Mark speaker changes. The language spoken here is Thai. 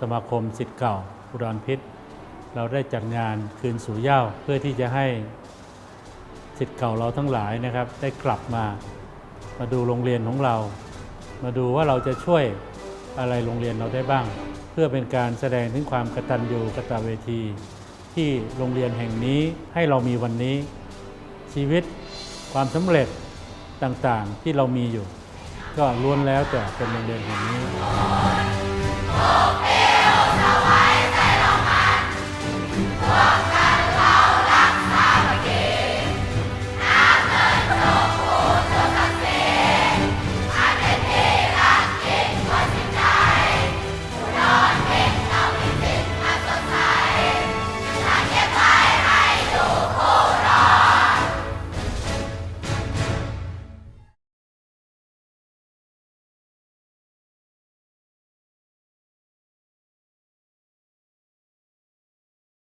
Speaker 1: สมาคมสิทธิ์เก่าอุดรพิษ เราได้จัดงานคืนสู่เย้าเพื่อที่จะให้สิทธิ์เก่าเราทั้งหลายนะครับ ได้กลับมามาดูโรงเรียนของเรา มาดูว่าเราจะช่วยอะไรโรงเรียนเราได้บ้าง เพื่อเป็นการแสดงถึงความกตัญญูกตเวที ที่โรงเรียนแห่งนี้ให้เรามีวันนี้ ชีวิตความสำเร็จต่างๆที่เรามีอยู่ ก็ล้วนแล้วแต่เป็นโรงเรียนแห่งนี้